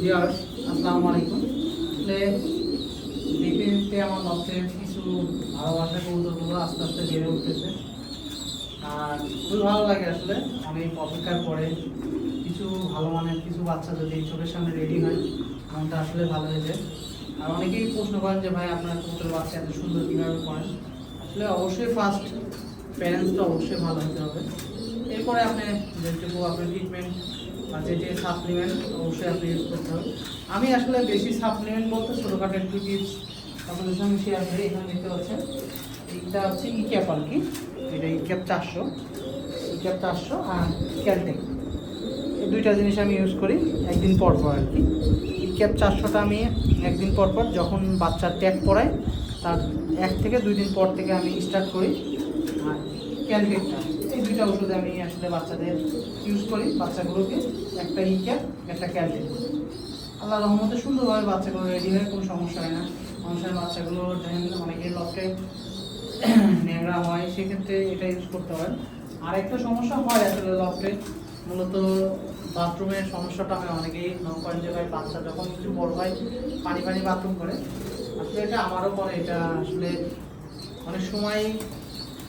Viewers, আসসালামু আলাইকুম। আসলে দেখতে আমার লক্ষ্যের কিছু ভালোবাসা কৌতুকগুলো আস্তে আস্তে বেড়ে উঠতেছে। আর খুবই ভালো লাগে আসলে। অনেক অপেক্ষার পরে কিছু ভালো মানের কিছু বাচ্চা যদি চোখের সামনে রেডি হয়, মনটা আসলে ভালো হয়ে যায়। আর অনেকেই প্রশ্ন করেন যে, ভাই, আপনার কবুতর বাচ্চা এত সুন্দর কীভাবে করেন? আসলে অবশ্যই ফার্স্ট প্যারেন্টসটা অবশ্যই ভালো হতে হবে। এরপরে আপনি যেটুকু আপনার ট্রিটমেন্ট বা যে যে সাপ্লিমেন্ট অবশ্যই আপনি ইউজ করতে হবে। আমি আসলে বেশি সাপ্লিমেন্ট বলতে ছোটোখাটো একটু টিপস আপনাদের সঙ্গে শেয়ার করি এখানে দেখতে পাচ্ছেন। এইটা হচ্ছে ই ক্যাপ আর কি এটা ই ক্যাপ চারশো ই ক্যাপ চারশো আর ক্যালটেক এই দুইটা জিনিস আমি ইউজ করি একদিন পর পর আর কি। ই ক্যাপ চারশোটা আমি একদিন পর পর যখন বাচ্চার ট্যাগ পড়ায়, তার এক থেকে দুই দিন পর থেকে আমি স্টার্ট করি। আর ক্যালটেকটা দুইটা ওষুধ আমি আসলে বাচ্চাদের ইউজ করি, বাচ্চাগুলোকে, একটা ই ক্যাপ একটা ক্যালটেক আল্লাহ রহমতে সুন্দরভাবে বাচ্চাগুলো রেডি হয়ে, কোনো সমস্যা হয় না। মানুষের বাচ্চাগুলো দেখেন অনেকের লক্ষ্যে ন্যাংরা হয়, সেক্ষেত্রে এটা ইউজ করতে হয়। আর একটা সমস্যা হয় আসলে লফটে মূলত বাথরুমের সমস্যাটা হয় অনেকেই। মনে করেন যে ভাই, বাচ্চা যখন একটু বড় হয়, পানি পানি বাথরুম করে। আসলে এটা আমারও করে, এটা আসলে অনেক সময়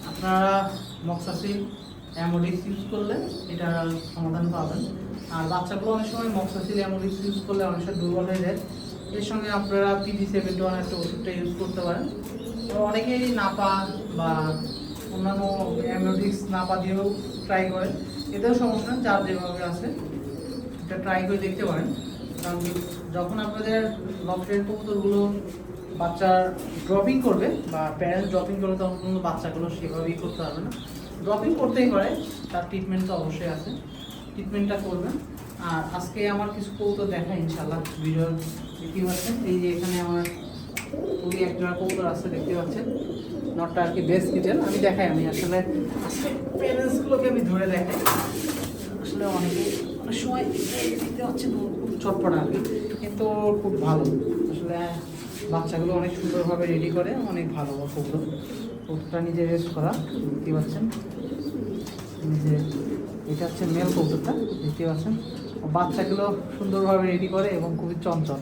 আপনারা মক্সাসিল অ্যামোডিক্স ইউজ করলে এটা সমাধান পাবেন। আর বাচ্চাগুলো অনেক সময় মক্সাসিল অ্যামোডিক্স ইউজ করলে অনেক সময় দুর্বল হয়ে যায়। এর সঙ্গে আপনারা পিডি সেভেন্টি ওয়ান একটা ওষুধটা ইউজ করতে পারেন। তো অনেকেই নাপা বা অন্যান্য অ্যামোডিক্স নাপা দিয়েও ট্রাই করে এতেও সমস্যা যার যেভাবে আছে এটা ট্রাই করে দেখতে পারেন। কারণ যখন আপনাদের লফটের কবুতরগুলো বাচ্চার ড্রপিং করবে বা প্যারেন্টস ড্রপিং করবে, তখন কিন্তু বাচ্চাগুলো সেভাবেই করতে পারবে না। ড্রপিং করতেই পারে, তার ট্রিটমেন্ট তো অবশ্যই আছে। ট্রিটমেন্টটা করবেন। আর আজকে আমার কিছু কৌতুক দেখা ইনশাল্লাহ ভিডিও দেখতে পাচ্ছেন। এই যে এখানে আমার খুবই একটা কৌতুক আছে, দেখতে পাচ্ছেন। নটটা আর কি বেস্ট কিটেল আমি দেখাই, আমি আসলে আজকে প্যারেন্টসগুলোকে আমি ধরে দেখাই। আসলে অনেকে অনেক সময় দেখতে খুব চটপট আর কি। কিন্তু খুব ভালো। আসলে বাচ্চাগুলো অনেক সুন্দরভাবে রেডি করে, অনেক ভালো কৌতুক কৌতুকটা নিজে রেস্ট করা দেখতে পাচ্ছেন? নিজে, এটা হচ্ছে মেল কৌতুকটা দেখতে পাচ্ছেন? বাচ্চাগুলো সুন্দরভাবে রেডি করে এবং খুবই চঞ্চল,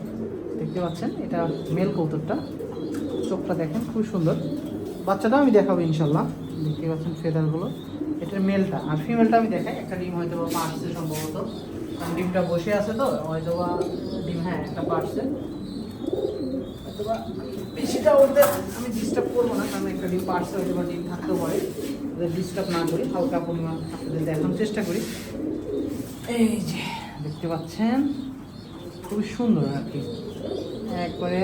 দেখতে পাচ্ছেন? এটা মেল কৌতুকটা চোখটা দেখেন খুব সুন্দর। বাচ্চাটাও আমি দেখাবো ইনশাল্লাহ দেখতে পাচ্ছেন ফেদারগুলো এটার মেলটা আর ফিমেলটা আমি দেখাই, একটা ডিম হয়তো বা পারছে সম্ভবত। ডিমটা বসে আছে তো হয়তো বা ডিম হ্যাঁ একটা বা বেশিটা ওদের আমি ডিস্টার্ব করব না, কারণ একটা ডিম পারছে হয়তো বা ডিম থাকতেও পারে। ওদের ডিস্টার্ব না করি, হালকা পরিমাণ আপনাদের দেখানোর চেষ্টা করি। এই যে, দেখতে পাচ্ছেন? খুবই সুন্দর আর কি। একবারে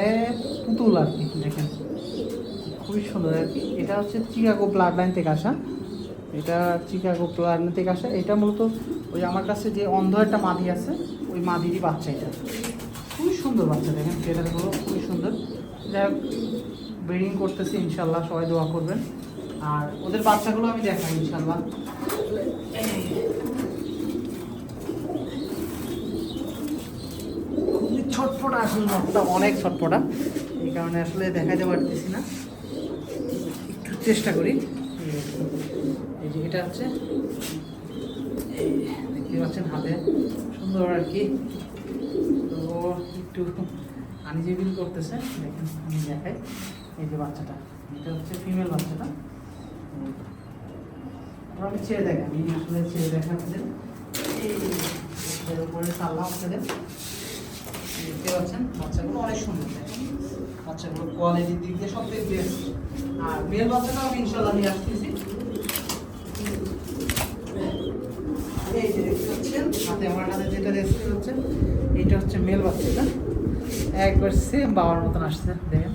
পুতুল আর কি, দেখেন। খুবই সুন্দর আর কি। এটা হচ্ছে চিকাগো ব্লাড লাইন থেকে আসা। এটা চিকাগো ব্লাড লাইন থেকে আসা। এটা মূলত ওই আমার কাছে যে অন্ধ একটা মাদি আছে, ওই মাদিরই বাচ্চা এটা। সুন্দর বাচ্চা দেখেন ফেদারগুলো খুবই সুন্দর। যাই হোক ব্রিডিং করতেছি, ইনশাল্লাহ সবাই দোয়া করবেন। আর ওদের বাচ্চাগুলো আমি দেখাই, ইনশাল্লাহ। ছটফটা আসলে নখটা, অনেক ছটফটা। এই কারণে আসলে দেখাতে পারতেছি না। একটু চেষ্টা করি। এই যে এটা হচ্ছে দেখতে পাচ্ছেন হাতে। সুন্দর আর কি। একটু আনিজে ফিল করতেছে, দেখেন, আমি দেখাই। এই যে বাচ্চাটা, এটা হচ্ছে ফিমেল বাচ্চাটা। আমি ছেড়ে দেখাই, আমি আসলে ছেড়ে দেখাচ্ছি এর উপরে সাল্লাহ আপনাদের দেখতে পাচ্ছেন, বাচ্চাগুলো অনেক সুন্দর বাচ্চাগুলো কোয়ালিটির দিক দিয়ে সব থেকে বেস্ট আর মেল বাচ্চাটাও আমি ইনশাল্লাহ নিয়ে আসতেছি। এই যে দেখতে পাচ্ছেন, হাতে আমার হাতে যেটা দেখতে পাচ্ছেন এইটা হচ্ছে মেল বাচ্চাটা। একবার সেম বাবার মতন আসছে, দেখেন।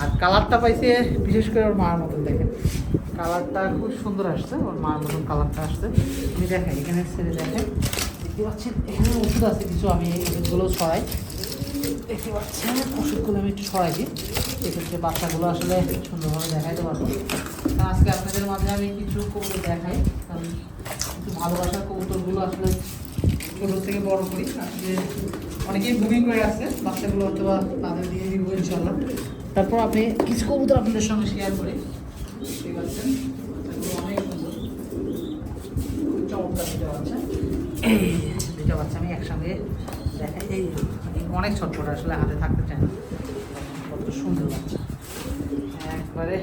আর কালারটা পাইছে, বিশেষ করে ওর মার মতন, দেখেন। কালারটা খুব সুন্দর আসছে, ওর মার মতন কালারটা আসছে। আমি দেখাই এখানে ছেড়ে দেখেন, দেখতে পাচ্ছেন, এখানে ওষুধ আছে, কিছু আমি ওষুধগুলো ছড়াই। দেখতে পাচ্ছেন, ওষুধগুলো আমি একটু ছড়াই দিই। সেক্ষেত্রে বাচ্চাগুলো আসলে সুন্দরভাবে দেখাইতে পারব। আজকে আপনাদের মাঝে আমি কিছু কবুতর দেখাই, কারণ কিছু ভালোবাসার কবুতরগুলো আসলে ছোটো থেকে বড় করি আজকে অনেকেই বুকিং করে আসছে, বাচ্চাগুলো হয়তো বা তাদের দিয়ে দিব ইনশাল্লাহ তারপর আপনি কিছু কবুতর আপনাদের সঙ্গে শেয়ার করি। ঠিক আছে অনেক সুন্দর। চমৎকার দুটা বাচ্চা। এই বাচ্চা আমি একসঙ্গে দেখাই। এই এই অনেক ছটফট আসলে হাতে থাকতে চায় না। কত সুন্দর বাচ্চা। একবারে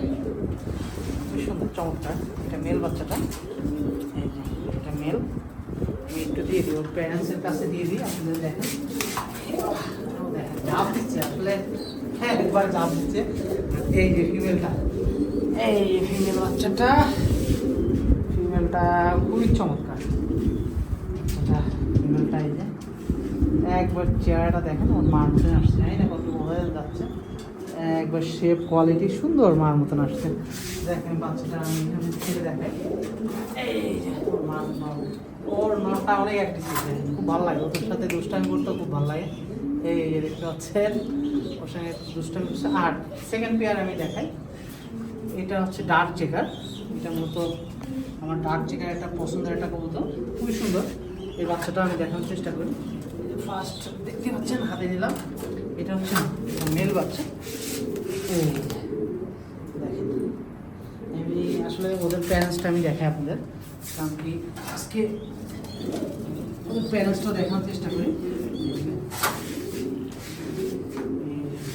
খুবই সুন্দর, চমৎকার। এটা মেল বাচ্চাটা। এই যে, এটা মেল আমি একটু দিয়ে দিই ওর প্যারেন্টসের কাছে দিয়ে দিই আপনাদের দেখেন দেখেন দিচ্ছে আসলে হ্যাঁ একবার জাপ দিচ্ছে এই যে ফিমেলটা এই ফিমেল বাচ্চাটা ফিমেলটা খুবই চমৎকার এটা ফিমেলটা এই যে একবার চেহারাটা দেখেন ওর মার মতন আসছে জানি না একবার শেপ কোয়ালিটি সুন্দর মার মতন আসছে। দেখেন বাচ্চাটা, আমি এখানে ছেড়ে দেখাই। এই যে ওর মা মা ওর মাটা অনেক অ্যাক্টিভ খুব ভালো লাগে। ওদের সাথে দুষ্টামি করতেও খুব ভালো লাগে। এই যে দেখতে পাচ্ছেন, ওর সঙ্গে দুষ্টামি করছে। আর সেকেন্ড পেয়ার আমি দেখাই। এটা হচ্ছে ডার্ক চেকার এটা মূলত আমার ডার্ক চেকার একটা পছন্দের একটা কবুতর। খুবই সুন্দর। এই বাচ্চাটা আমি দেখানোর চেষ্টা করি। ফার্স্ট দেখতে পাচ্ছেন, হাতে নিলাম। এটা হচ্ছে মেল বাচ্চা। এই দেখেন। আমি আসলে ওদের প্যারেন্টসটা আমি দেখাই আপনাদের। কারণ কি, আজকে ওদের প্যারেন্টসটা দেখানোর চেষ্টা করি।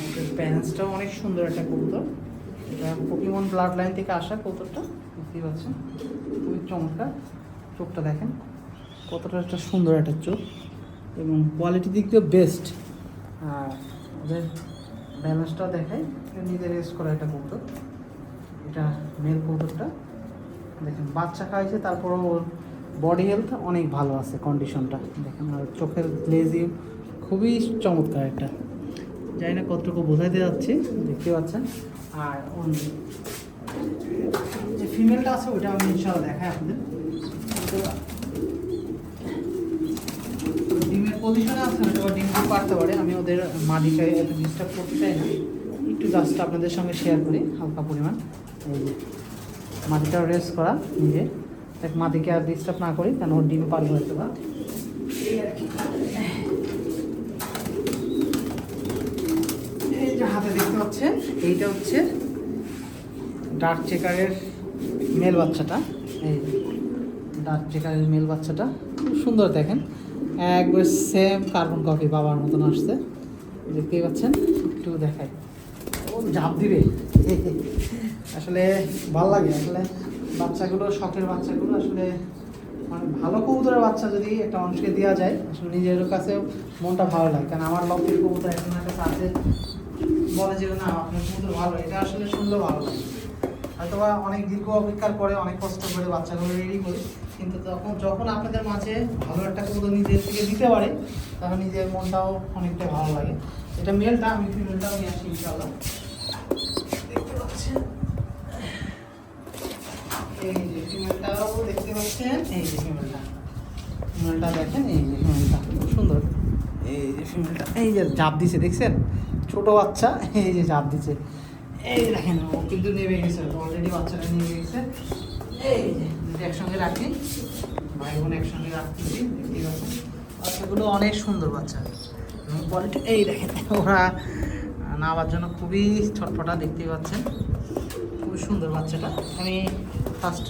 ওদের প্যারেন্টসটাও অনেক সুন্দর একটা কবুতর। এটা পকিমন ব্লাড লাইন থেকে আসা কবুতরটা, দেখতেই পাচ্ছেন। খুবই চমৎকার। চোখটা দেখেন, কতটা একটা সুন্দর একটা চোখ। এবং কোয়ালিটি দিক দিয়ে বেস্ট আর ওদের ব্যালেন্সটাও দেখাই। এটা নিজে রেস্ট করা একটা কবুতর। এটা মেল কবুতরটা। দেখেন, বাচ্চা খাইছে, তারপরও ওর বডি হেলথ অনেক ভালো আছে কন্ডিশনটা দেখেন, আর চোখের গ্লেজিং খুবই চমৎকার একটা। জানি না কতটুকু বোঝাইতে যাচ্ছি। দেখতে পাচ্ছেন। আর যে ফিমেলটা আছে, ওইটা আমি ইনশাল্লাহ দেখাই আপনাদের তো ডিমের পজিশনে আছে হয়তো বা ডিম ডিম পারতে পারে। আমি ওদের মাটিকে এত ডিস্টার্ব করতে চাই। না একটু জাস্ট আপনাদের সঙ্গে শেয়ার করি, হালকা পরিমাণ। মাটিটা রেস্ট করা, নিজে। দেখ, মাটিকে আর ডিস্টার্ব না করি কারণ ওর ডিম পারবে হয়তো বা। এই যে হাতে দেখতে পাচ্ছেন, এইটা হচ্ছে ডার্ক চেকারের মেল বাচ্চাটা। এই ডার্ক চেকারের মেল বাচ্চাটা। খুব সুন্দর দেখেন। একবার সেম কার্বন কপি বাবার মতন আসছে। দেখতেই পাচ্ছেন, একটু দেখাই। ও, ঝাঁপ দিবে। আসলে ভালো লাগে, আসলে বাচ্চাগুলো, শখের বাচ্চাগুলো আসলে মানে ভালো কবুতরের বাচ্চা যদি একটা মানুষকে দেওয়া যায়, আসলে নিজের কাছে মনটা ভালো লাগে। কারণ আমার লক্ষ্যের কবুতর একজন একটা কাছে বলে যে, না, আপনার কবুতর ভালো, এটা আসলে শুনলেও ভালো লাগে। হয়তোবা অনেক দীর্ঘ অপেক্ষার পরে অনেক কষ্ট করে বাচ্চাগুলো রেডি করি, কিন্তু তখন যখন আপনাদের মাঝে ভালো একটা কবুতর নিজের থেকে দিতে পারে তখন নিজের মনটাও অনেকটা ভালো লাগে। এটা মেলটা আমি ফিমেলটাও নিয়ে আসি ইনশাল্লাহ দেখতে পাচ্ছেন? এই যে ফিমেলটাও দেখতে পাচ্ছেন, এই যে ফিমেলটা ফিমেলটা দেখেন, এই যে ফিমেলটা খুব সুন্দর। এই যে ফিমেলটা এই যে জাপ দিছে, দেখছেন? ছোট বাচ্চা, এই যে জাপ দিছে। এই দেখেন ও, কিন্তু নেমে গেছে অলরেডি বাচ্চাটা নেমে গেছে। এই যদি একসঙ্গে রাখি। ভাই বোন একসঙ্গে রাখতেছি, দেখতেই পাচ্ছেন। বাচ্চাগুলো অনেক সুন্দর বাচ্চা। কোয়ালিটি এই দেখেন, ওরা নামার জন্য খুবই ছটফটা দেখতেই পাচ্ছেন। খুবই সুন্দর বাচ্চাটা। আমি ফার্স্ট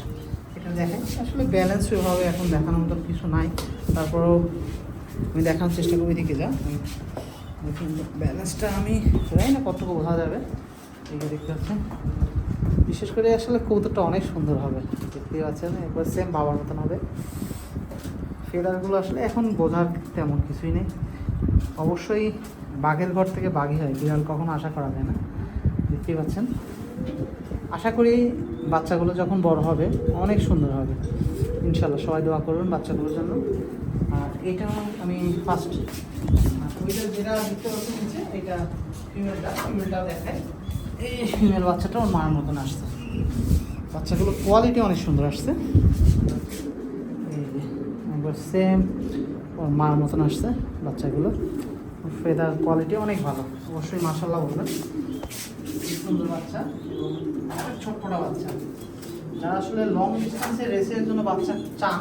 এটা দেখেন আসলে ব্যালেন্স ওইভাবে এখন দেখানোর মতো কিছু নাই। তারপরেও আমি দেখানোর চেষ্টা করি দিকে যা ব্যালেন্সটা আমি জানি না কতটুকু বোঝা যাবে। এই দেখতে পাচ্ছেন। বিশেষ করে আসলে কৌতুকটা অনেক সুন্দর হবে, দেখতেই পাচ্ছেন, একবার সেম বাবার মতন হবে। ফেদারগুলো আসলে এখন বোঝার তেমন কিছুই নেই। অবশ্যই বাঘের ঘর থেকে বাঘই হয়, বিড়াল কখনো আশা করা যায় না, দেখতেই পাচ্ছেন। আশা করি বাচ্চাগুলো যখন বড় হবে, অনেক সুন্দর হবে। ইনশাল্লাহ সবাই দোয়া করবেন বাচ্চাগুলোর জন্য। আর এইটা আমি ফার্স্ট ওইটা যেটা দেখতে পাচ্ছেন নিচে, এটা ফিমেলটা ফিমেলটাও দেখায়। এই ফিমেল বাচ্চাটা ওর মার মতন আসছে। বাচ্চাগুলো কোয়ালিটি অনেক সুন্দর আসছে। একবার সেম ওর মার মতন আসছে বাচ্চাগুলো। ফেদার কোয়ালিটি অনেক ভালো, অবশ্যই মাসাল্লাহ বলবেন। সুন্দর বাচ্চা এবং ছোট্টটা বাচ্চা। যারা আসলে লং ডিস্টেন্সে রেসের জন্য বাচ্চা চান,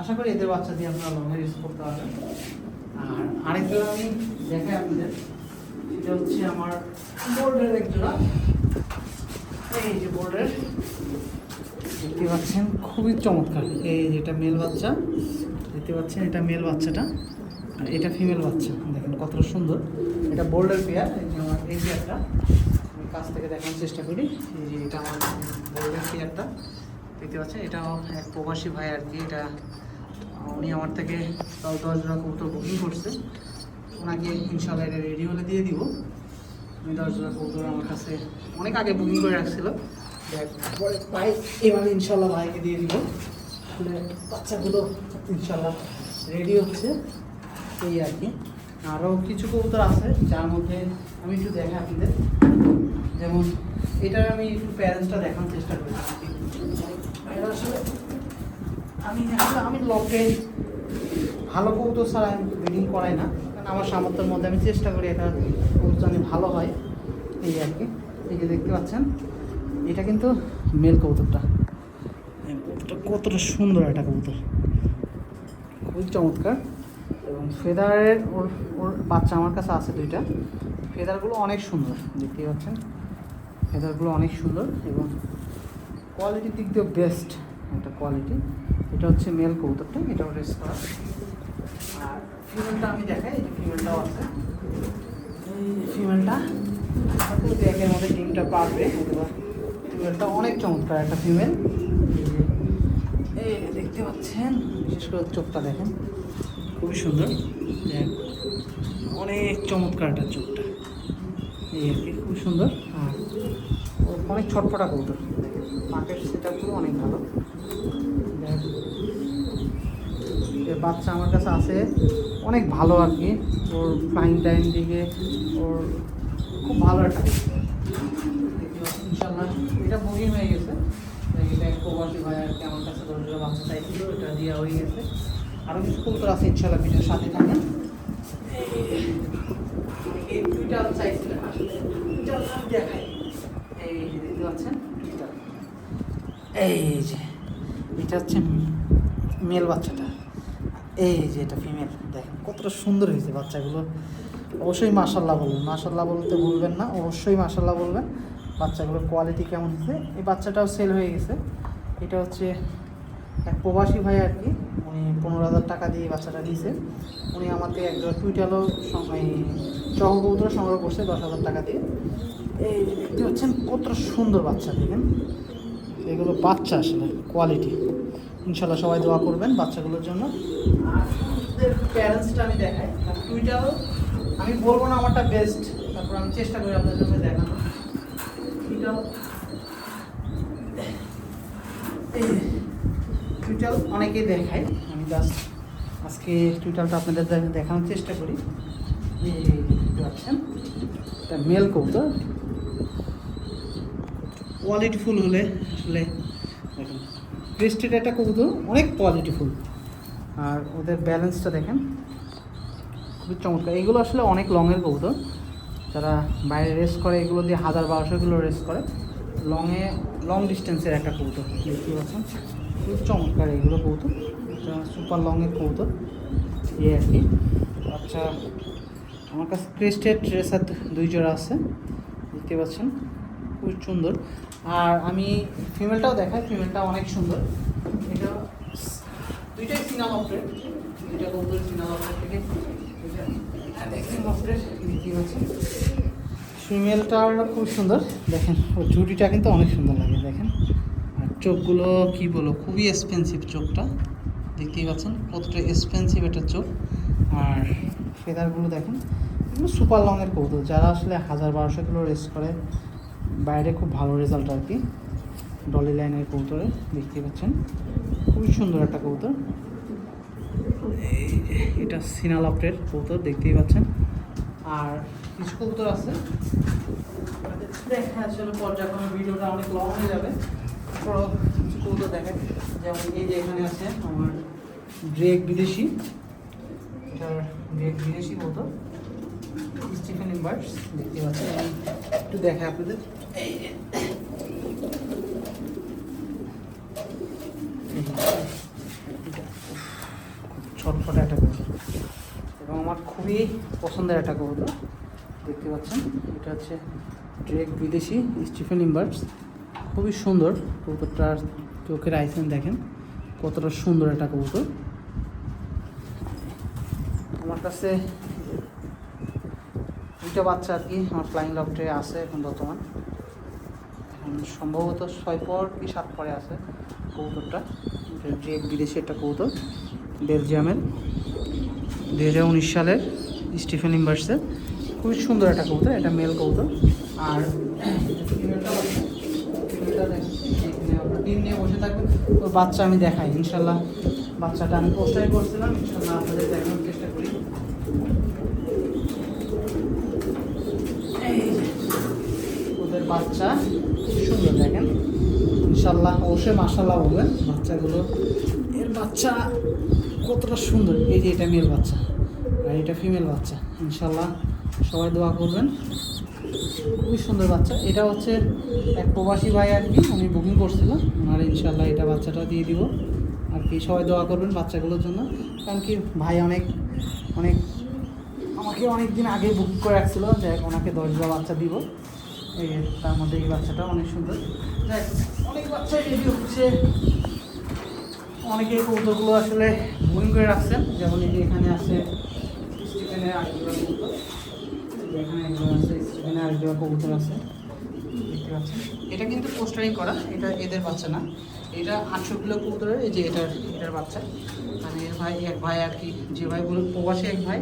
আশা করি এদের বাচ্চা দিয়ে আপনারা লংয়ে রেস করতে পারবেন। আর আরেকজন আমি দেখাই আপনাদের। এটা হচ্ছে আমার বোর্ডের একজোড়া। এই যে বোর্ডের। দেখতে পাচ্ছেন, খুবই চমৎকার। এই যেটা মেল বাচ্চা। দেখতে পাচ্ছেন, এটা মেল বাচ্চাটা। আর এটা ফিমেল বাচ্চা। দেখেন কতটা সুন্দর। এটা বোল্ডার পেয়ার এই যে আমার এই পেয়ারটা আমি কাছ থেকে দেখানোর চেষ্টা করি। এই যে এটা আমার বোল্ডার পেয়ারটা দেখতে পাচ্ছেন, এটাও এক প্রবাসী ভাই আর কি। এটা উনি আমার থেকে তাও দশ জোড়া কবুতর বুকিং করছে। ওনাকে ইনশাল্লাহ এটা রেডি হলে দিয়ে দিব। আমি দশ জোড়া আমার কাছে অনেক আগে বুকিং করে রাখছিল। ভাই এবার ইনশাল্লাহ ভাইকে দিয়ে দিব। বাচ্চাগুলো ইনশাল্লাহ রেডি হচ্ছে। এই আর কি। আরও কিছু কবুতর আছে, যার মধ্যে আমি একটু দেখা আপনাদের। যেমন, এটার আমি একটু প্যারেন্টসটা দেখানোর চেষ্টা করি। আসলে, আমি আসলে আমি লকে ভালো কবুতর ছাড়া আমি ব্রিডিং করাই না। আমার সামর্থ্যের মধ্যে আমি চেষ্টা করি এটা জানি ভালো হয় এই আর কি। এই যে দেখতে পাচ্ছেন এটা কিন্তু মেল কবুতরটা। এই কবুতরটা কতটা সুন্দর একটা কবুতর। খুবই চমৎকার। এবং ফেদারের ওর ওর বাচ্চা আমার কাছে আছে দুইটা। ফেদারগুলো অনেক সুন্দর দেখতেই পাচ্ছেন। ফেদারগুলো অনেক সুন্দর এবং কোয়ালিটির দিক দিয়ে বেস্ট একটা কোয়ালিটি এটা হচ্ছে মেল কবুতরটা এটাও রেস করা। ফিমেলটা আমি দেখাই, এই এই ফিমেলটা ব্যাগের মধ্যে ডিমটা পারবে। ফিমেলটা অনেক চমৎকার একটা ফিমেল। এই দেখতে পাচ্ছেন, বিশেষ চোখটা দেখেন, খুবই সুন্দর। অনেক চমৎকার একটা চোখটা। এই আর কি খুব সুন্দর। আর অনেক ছটফটা কবুতর। মার্কেট সেট আপগুলো অনেক ভালো। বাচ্চা আমার কাছে আছে অনেক ভালো আর কি। ওর ফ্লাইং টাইম দিকে ওর খুব ভালো একটা ইনশাল্লাহ এটা বুকিং হয়ে গেছে। এটা ভাই আর কি এটা দেওয়া হয়ে গেছে। আরও সাথে এই এই যে, এটা হচ্ছে মেল বাচ্চাটা। এই যে এটা ফিমেল দেখেন কতটা সুন্দর হয়েছে বাচ্চাগুলো। অবশ্যই মাসাল্লাহ বলবেন মাসাল্লাহ বলতে বলবেন না, অবশ্যই মাসাল্লাহ বলবেন, বাচ্চাগুলোর কোয়ালিটি কেমন হয়েছে। এই বাচ্চাটাও সেল হয়ে গেছে। এটা হচ্ছে এক প্রবাসী ভাই আর কি, উনি পনেরো হাজার টাকা দিয়ে বাচ্চাটা দিয়েছে উনি আমাকে একজন টুইটারও সহকৌতর সংগ্রহ করছে দশ হাজার টাকা দিয়ে। এই দেখতে পাচ্ছেন কতটা সুন্দর বাচ্চা, দেখেন। এগুলো বাচ্চা আসলে কোয়ালিটি ইনশাল্লাহ সবাই দোয়া করবেন বাচ্চাগুলোর জন্য। আর প্যারেন্টসটা আমি দেখাই। আর টুইটারও আমি বলব না আমারটা বেস্ট তারপর আমি চেষ্টা করি আপনাদের জন্য দেখানো টুইটার টুইটার অনেকেই দেখায়। আমি জাস্ট আজকে টুইটারটা আপনাদের দেখানোর চেষ্টা করি। এই যে দেখতে পাচ্ছেন? এটা মেল কবুতর। কোয়ালিটিফুল হলে আসলে ক্রিস্টেড একটা কবুতর অনেক কোয়ালিটিফুল আর ওদের ব্যালেন্সটা দেখেন, খুবই চমৎকার। এগুলো আসলে অনেক লংয়ের কবুতর। যারা বাইরে রেস করে, এগুলো দিয়ে হাজার বারোশো কিলো রেস করে। লংয়ে লং ডিস্টেন্সের একটা কবুতর, দেখতে পাচ্ছেন? খুব চমৎকার এগুলো কবুতর। এটা সুপার লংয়ের কবুতর, এই আর কি। আচ্ছা আমার কাছে ক্রিস্টেড রেসার দুই জোড়া আছে, দেখতে পাচ্ছেন? খুব সুন্দর। আর আমি ফিমেলটাও দেখাই ফিমেলটা অনেক সুন্দর। এটা দুইটাই অপরেট দুইটা কবুতর থেকে। ফিমেলটার খুব সুন্দর, দেখেন ওর ঝুটিটা কিন্তু অনেক সুন্দর লাগে, দেখেন। আর চোখগুলো কী বলো খুবই এক্সপেন্সিভ চোখটা, দেখতেই পাচ্ছেন, কতটা এক্সপেন্সিভ একটা চোখ। আর ফেদারগুলো দেখেন সুপার লংয়ের কৌতুক, যারা আসলে হাজার বারোশো কিলো রেস করে বাইরে খুব ভালো রেজাল্ট আর কি। ডলি লাইনের কৌতরে দেখতে পাচ্ছেন। খুবই সুন্দর একটা কৌতর এটা সিনাল আপটের কৌতর দেখতেই পাচ্ছেন। আর কিছু কবুতর আছে। দেখা আসলে পর্যায়ক্রমে ভিডিওটা অনেক লং হয়ে যাবে। কিছু কবুতর দেখেন যেমন এই যে এখানে আছে আমার ড্রেক বিদেশি। এটার ড্রেক বিদেশি কবুতর। স্টিফেন ইম্বার্স দেখতে পাচ্ছেন, আমি একটু দেখাই আপনাদের। ছটফটে একটা কবুতর। এবং আমার খুবই পছন্দের একটা কবুতর, দেখতে পাচ্ছেন। এটা হচ্ছে ড্রেক বিদেশি স্টিফেন ইম্বার্স খুবই সুন্দর কবুতরটার চোখের আইসেন দেখেন, কতটা সুন্দর একটা কবুতর। আমার কাছে দুইটা বাচ্চা আর কি, আমার ফ্লাইং লফটে আছে এখন বর্তমান। এখন সম্ভবত ছয় পর কি সাত পরে আছে এটা যে বিদেশি একটা কবুতর, বেলজিয়ামের। দু হাজার উনিশ সালের স্টিফেন ইম্বার্সের খুবই সুন্দর একটা কবুতর, এটা মেল কবুতর। আর ডিম নিয়ে বসে থাকবে, ওর বাচ্চা আমি দেখাই। ইনশাল্লাহ বাচ্চাটা আমি পোস্টাই করছিলাম, ইনশাল্লাহ আপনাদের দেখানোর চেষ্টা করি এই যে, ওদের বাচ্চা খুব সুন্দর দেখেন। ইনশাল্লাহ, অবশ্যই মাসাল্লাহ বলবেন, বাচ্চাগুলো। এর বাচ্চা কতটা সুন্দর, এই যে এটা মেয়ের বাচ্চা, আর এটা ফিমেল বাচ্চা, ইনশাল্লাহ সবাই দোয়া করবেন। খুবই সুন্দর বাচ্চা। এটা হচ্ছে এক প্রবাসী ভাই আর কি আমি বুকিং করছিল। আর ইনশাল্লাহ এটা বাচ্চাটা দিয়ে দিব। আর কি, সবাই দোয়া করবেন বাচ্চাগুলোর জন্য। কারণ কি, ভাই অনেক অনেক, আমাকে অনেক দিন আগে বুক করে রাখছিল যে ওনাকে দশটা বাচ্চা দিব। এই তার মধ্যে এই বাচ্চাটা অনেক সুন্দর। যাই অনেক বাচ্চাই রেডি হচ্ছে। অনেকে কৌতুকগুলো আসলে বুকিং করে রাখছেন। যেমন এই যে এখানে আছে স্টিফেনের আরেকগুলো এই এখানে আছে, স্টিফেনের আরেকজন কবুতর আছে। দেখতে পাচ্ছেন? এটা কিন্তু পোস্টারিং করা, এটা এদের বাচ্চা না। এটা আটশো কিলো কবুতরের, এই যে এটার এটার বাচ্চা। মানে এর ভাই, এক ভাই আর কি, যে ভাই বলে প্রবাসী এক ভাই,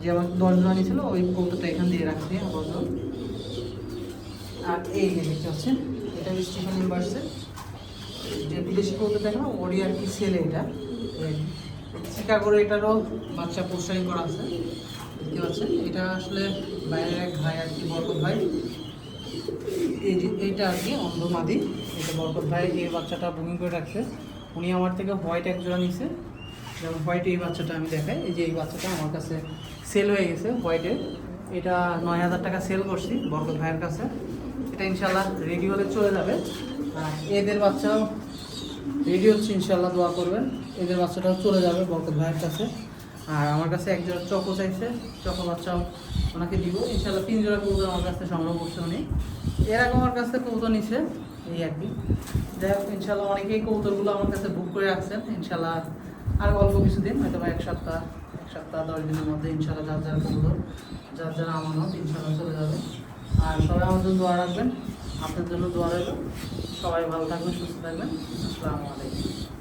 যে আমার দশ ছিল ওই কবুতরটা এখান দিয়ে রাখছে, আপাতত। আর এই যে দেখতে এটা স্টিফেন ইউনিভার্সের যে বিদেশি কবুতর দেখো ওরই আর কি ছেলে এটা। শিকাগোর এটারও বাচ্চা পোস্টারিং করা আছে, দেখতে পাচ্ছেন। এটা আসলে বাইরের এক ভাই আর কি, বরকত ভাই। এই এইটা আর কি, অন্ধমাদি। এটা বরকত ভাই, এই বাচ্চাটা বুকিং করে রাখছে। উনি আমার থেকে হোয়াইট এক জোড়া নিছে। যেমন হোয়াইট এই বাচ্চাটা আমি দেখাই। এই যে এই বাচ্চাটা আমার কাছে সেল হয়ে গেছে, হোয়াইটের। এটা নয় হাজার টাকা সেল করছি বরকত ভাইয়ের কাছে। এটা ইনশাল্লাহ রেডি হলে চলে যাবে। এদের বাচ্চাও রেডি হচ্ছে ইনশাল্লাহ দোয়া করবেন। এদের বাচ্চাটাও চলে যাবে বরকত ভাইয়ের কাছে। আর আমার কাছে একজোড়া চকো চাইছে। চকো বাচ্চাও ওনাকে দিব। ইনশাল্লাহ তিন জোড়া কবুতর আমার কাছে সংগ্রহ করছে উনি। এর আগে আমার কাছে কবুতর নিছে, এই আর কি। যাই হোক ইনশাল্লাহ অনেকেই কবুতরগুলো আমার কাছে বুক করে রাখছেন। ইনশাল্লাহ আর অল্প কিছুদিন, হয়তো বা এক সপ্তাহ এক সপ্তাহ, দশ দিনের মধ্যে ইনশাল্লাহ যার যার কবুতর, যার যার আমানত ইনশাল্লাহ চলে যাবে। আর সবাই আমার জন্য দোয়া রাখবেন। আপনার জন্য দোয়া রইল। সবাই ভালো থাকবেন, সুস্থ থাকবেন। আসসালামু আলাইকুম।